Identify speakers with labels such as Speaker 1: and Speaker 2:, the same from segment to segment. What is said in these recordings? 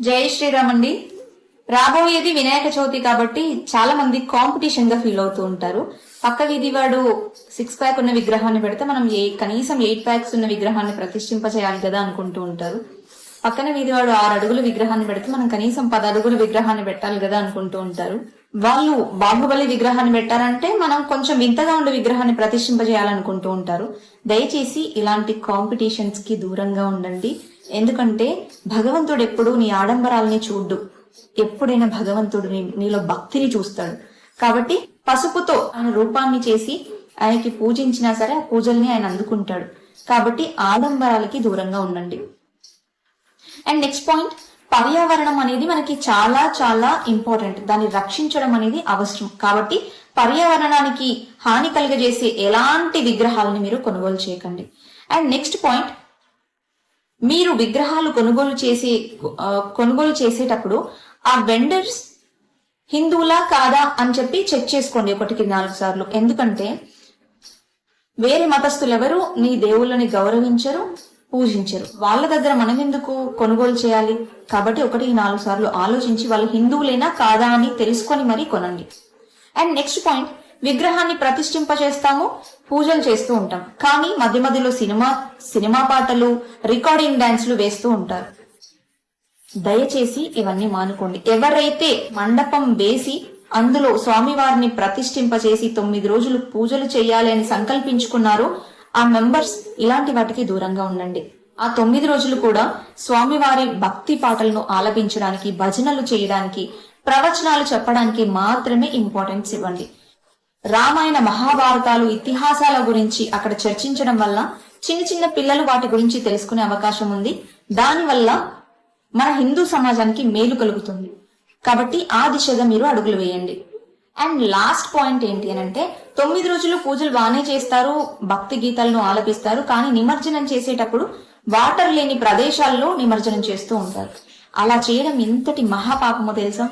Speaker 1: జై శ్రీరామ్ అండి రాబోయేది వినాయక చవితి కాబట్టి చాలా మంది కాంపిటీషన్గా ఫీల్ అవుతూ ఉంటారు. పక్క వీధి వాడు సిక్స్ ప్యాక్ ఉన్న విగ్రహాన్ని పెడితే మనం ఏ కనీసం ఎయిట్ ప్యాక్స్ ఉన్న విగ్రహాన్ని ప్రతిష్ఠింప చేయాలి కదా అనుకుంటూ ఉంటారు. పక్కన వీధి వాడు ఆరు అడుగుల విగ్రహాన్ని పెడితే మనం కనీసం పది అడుగుల విగ్రహాన్ని పెట్టాలి కదా అనుకుంటూ ఉంటారు. వాళ్ళు బాహుబలి విగ్రహాన్ని పెట్టారంటే మనం కొంచెం వింతగా ఉండే విగ్రహాన్ని ప్రతిష్ఠింపజేయాలనుకుంటూ ఉంటారు. దయచేసి ఇలాంటి కాంపిటీషన్స్కి దూరంగా ఉండండి. ఎందుకంటే భగవంతుడు ఎప్పుడు నీ ఆడంబరాల్ని చూడ్డు. ఎప్పుడైనా భగవంతుడు నీలో భక్తిని చూస్తాడు. కాబట్టి పసుపుతో ఆయన రూపాన్ని చేసి ఆయనకి పూజించినా సరే ఆ పూజల్ని ఆయన అందుకుంటాడు. కాబట్టి ఆడంబరాలకి దూరంగా ఉండండి. అండ్ నెక్స్ట్ పాయింట్ పర్యావరణం అనేది మనకి చాలా చాలా ఇంపార్టెంట్ దాన్ని రక్షించడం అనేది అవసరం. కాబట్టి పర్యావరణానికి హాని కలుగజేసే ఎలాంటి విగ్రహాలని మీరు కొనుగోలు చేయకండి. అండ్ నెక్స్ట్ పాయింట్ మీరు విగ్రహాలు కొనుగోలు చేసే కొనుగోలు చేసేటప్పుడు ఆ వెండర్స్ హిందువులా కాదా అని చెప్పి చెక్ చేసుకోండి ఒకటికి నాలుగు సార్లు. ఎందుకంటే వేరే మతస్థులు ఎవరు నీ దేవుళ్ళని గౌరవించరు పూజించరు. వాళ్ళ దగ్గర మనం ఎందుకు కొనుగోలు చేయాలి? కాబట్టి ఒకటి నాలుగు సార్లు ఆలోచించి వాళ్ళు హిందువులేనా కాదా అని తెలుసుకొని మరీ కొనండి. అండ్ నెక్స్ట్ పాయింట్ విగ్రహాన్ని ప్రతిష్ఠింప చేస్తాము పూజలు చేస్తూ ఉంటాం. కానీ మధ్య మధ్యలో సినిమా సినిమా పాటలు రికార్డింగ్ డాన్స్లు వేస్తూ ఉంటారు. దయచేసి ఇవన్నీ మానుకోండి. ఎవరైతే మండపం వేసి అందులో స్వామివారిని ప్రతిష్ఠింపచేసి తొమ్మిది రోజులు పూజలు చేయాలి అని సంకల్పించుకున్నారో ఆ మెంబర్స్ ఇలాంటి వాటికి దూరంగా ఉండండి. ఆ తొమ్మిది రోజులు కూడా స్వామివారి భక్తి పాటలను ఆలపించడానికి భజనలు చేయడానికి ప్రవచనాలు చెప్పడానికి మాత్రమే ఇంపార్టెన్స్ ఇవ్వండి. రామాయణ మహాభారతాలు ఇతిహాసాల గురించి అక్కడ చర్చించడం వల్ల చిన్న చిన్న పిల్లలు వాటి గురించి తెలుసుకునే అవకాశం ఉంది. దానివల్ల మన హిందూ సమాజానికి మేలు కలుగుతుంది. కాబట్టి ఆ దిశగా మీరు అడుగులు వేయండి. అండ్ లాస్ట్ పాయింట్ ఏంటి అని అంటే తొమ్మిది రోజులు పూజలు బాగానే చేస్తారు భక్తి గీతాలను ఆలపిస్తారు కానీ నిమజ్జనం చేసేటప్పుడు వాటర్ లేని ప్రదేశాల్లో నిమజ్జనం చేస్తూ ఉంటారు. అలా చేయడం ఎంతటి మహాపాపమో తెలుసా?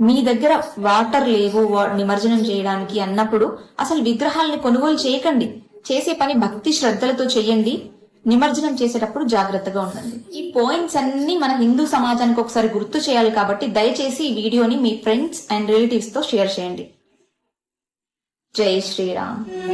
Speaker 1: మీ దగ్గర వాటర్ లేవు వా- నిమజ్జనం చేయడానికి అన్నప్పుడు అసలు విగ్రహాలని కొనుగోలు చేయకండి. చేసే పని భక్తి శ్రద్ధలతో చేయండి. నిమజ్జనం చేసేటప్పుడు జాగ్రత్తగా ఉండండి. ఈ పాయింట్స్ అన్ని మన హిందూ సమాజానికి ఒకసారి గుర్తు చేయాలి కాబట్టి దయచేసి ఈ వీడియోని మీ ఫ్రెండ్స్ అండ్ రిలేటివ్స్తో షేర్ చేయండి. జై శ్రీరామ్.